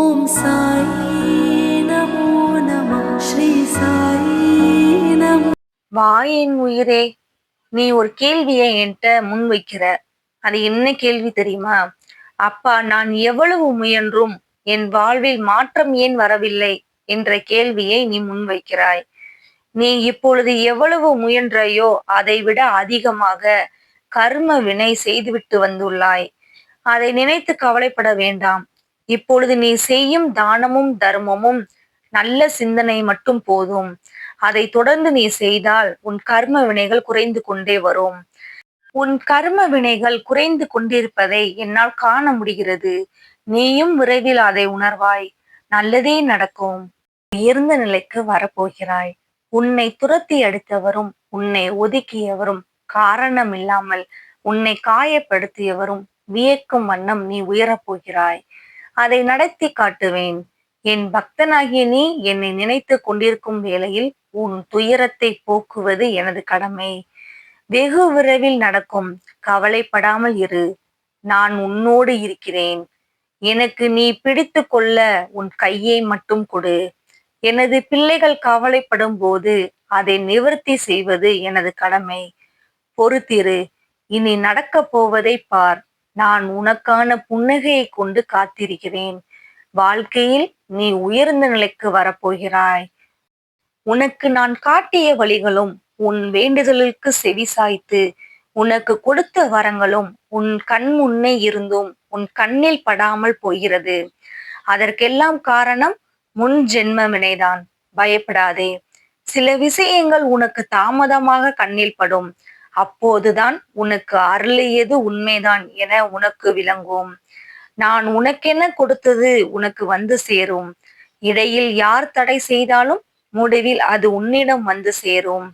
ஓம் சாயி நமோ நம ஸ்ரீ சாயி நமோ வாயின் உயிரே நீ ஒரு கேள்வியை என்கிட்ட முன்வைக்கிற அது என்ன கேள்வி தெரியுமா? அப்பா நான் எவ்வளவு முயன்றும் என் வாழ்வில் மாற்றம் ஏன் வரவில்லை என்ற கேள்வியை நீ முன்வைக்கிறாய் நீ இப்பொழுது எவ்வளவு முயன்றையோ அதை விட அதிகமாக கர்ம வினை செய்துவிட்டு வந்துள்ளாய். அதை நினைத்து கவலைப்பட வேண்டாம். இப்பொழுது நீ செய்யும் தானமும் தர்மமும் நல்ல சிந்தனை மட்டும் போதும். அதை தொடர்ந்து நீ செய்தால் உன் கர்ம வினைகள் குறைந்து கொண்டே வரும். உன் கர்ம வினைகள் குறைந்து கொண்டிருப்பதை என்னால் காண முடிகிறது. நீயும் விரைவில் அதை உணர்வாய். நல்லதே நடக்கும். உயர்ந்த நிலைக்கு வரப்போகிறாய். உன்னை துரத்தி அடித்தவரும் உன்னை ஒதுக்கியவரும் காரணம் இல்லாமல் உன்னை காயப்படுத்தியவரும் வியக்கும் வண்ணம் நீ உயரப் போகிறாய் அதை நடத்தி காட்டுவேன். என் பக்தனாகிய நீ என்னை நினைத்து கொண்டிருக்கும் வேளையில் உன் துயரத்தை போக்குவது எனது கடமை. வெகு விரைவில் நடக்கும். கவலைப்படாமல் இரு. நான் உன்னோடு இருக்கிறேன். எனக்கு நீ பிடித்து கொள்ள உன் கையை மட்டும் கொடு. எனது பிள்ளைகள் கவலைப்படும் போது அதை நிவர்த்தி செய்வது எனது கடமை. பொறுத்திரு. இனி நடக்கப் போவதை பார். நான் உனக்கான புன்னகையை கொண்டு காத்திருக்கிறேன். வாழ்க்கையில் நீ உயர்ந்த நிலைக்கு வரப்போகிறாய். உனக்கு நான் காட்டிய வழிகளும் உன் வேண்டுதலுக்கு செவி சாய்த்து உனக்கு கொடுத்த வரங்களும் உன் கண் முன்னே இருந்தும் உன் கண்ணில் படாமல் போகிறது. அதற்கெல்லாம் காரணம் முன் ஜென்ம வினைதான் பயப்படாதே. சில விஷயங்கள் உனக்கு தாமதமாக கண்ணில் படும். அப்போதுதான் உனக்கு அருளியது உண்மைதான் என உனக்கு விளங்கும். நான் உனக்கென்ன கொடுத்தது உனக்கு வந்து சேரும்? இடையில் யார் தடை செய்தாலும் முடிவில் அது உன்னிடம் வந்து சேரும்.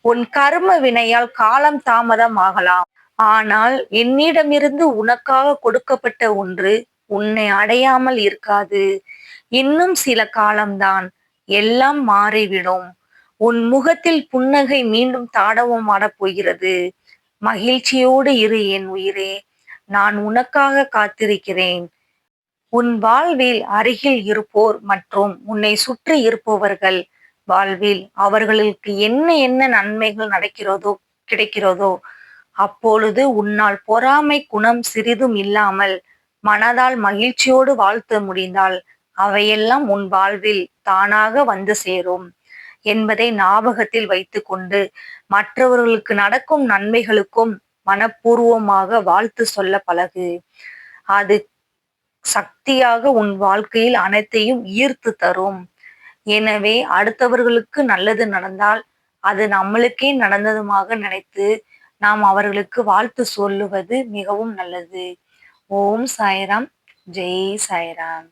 உன் கர்ம வினையால் காலம் தாமதம் ஆகலாம். ஆனால் என்னிடமிருந்து உனக்காக கொடுக்கப்பட்ட ஒன்று உன்னை அடையாமல் இருக்காது. இன்னும் சில காலம்தான் எல்லாம் மாறிவிடும். உன் முகத்தில் புன்னகை மீண்டும் தாடவும் ஆடப் போகிறது. மகிழ்ச்சியோடு இரு என் உயிரே நான் உனக்காக காத்திருக்கிறேன். உன் வாழ்வில் அருகில் இருப்போர் மற்றும் உன்னை சுற்றி இருப்பவர்கள் வாழ்வில் அவர்களுக்கு என்ன என்ன நன்மைகள் நடக்கிறதோ கிடைக்கிறதோ அப்பொழுது உன்னால் பொறாமை குணம் சிறிதும் இல்லாமல் மனதால் மகிழ்ச்சியோடு வாழ்த்த முடிந்தால் அவையெல்லாம் உன் வாழ்வில் தானாக வந்து சேரும். என்பதை ஞாபகத்தில் வைத்துக்கொண்டு மற்றவர்களுக்கு நடக்கும் நன்மைகளுக்கும் மனப்பூர்வமாக வாழ்த்து சொல்ல பழகு. அது சக்தியாக உன் வாழ்க்கையில் அனைத்தையும் ஈர்த்து தரும். எனவே அடுத்தவர்களுக்கு நல்லது நடந்தால் அது நம்மளுக்கே நடந்ததுமாக நினைத்து நாம் அவர்களுக்கு வாழ்த்து சொல்லுவது மிகவும் நல்லது. ஓம் சாய்ராம். ஜெய் சாய்ராம்.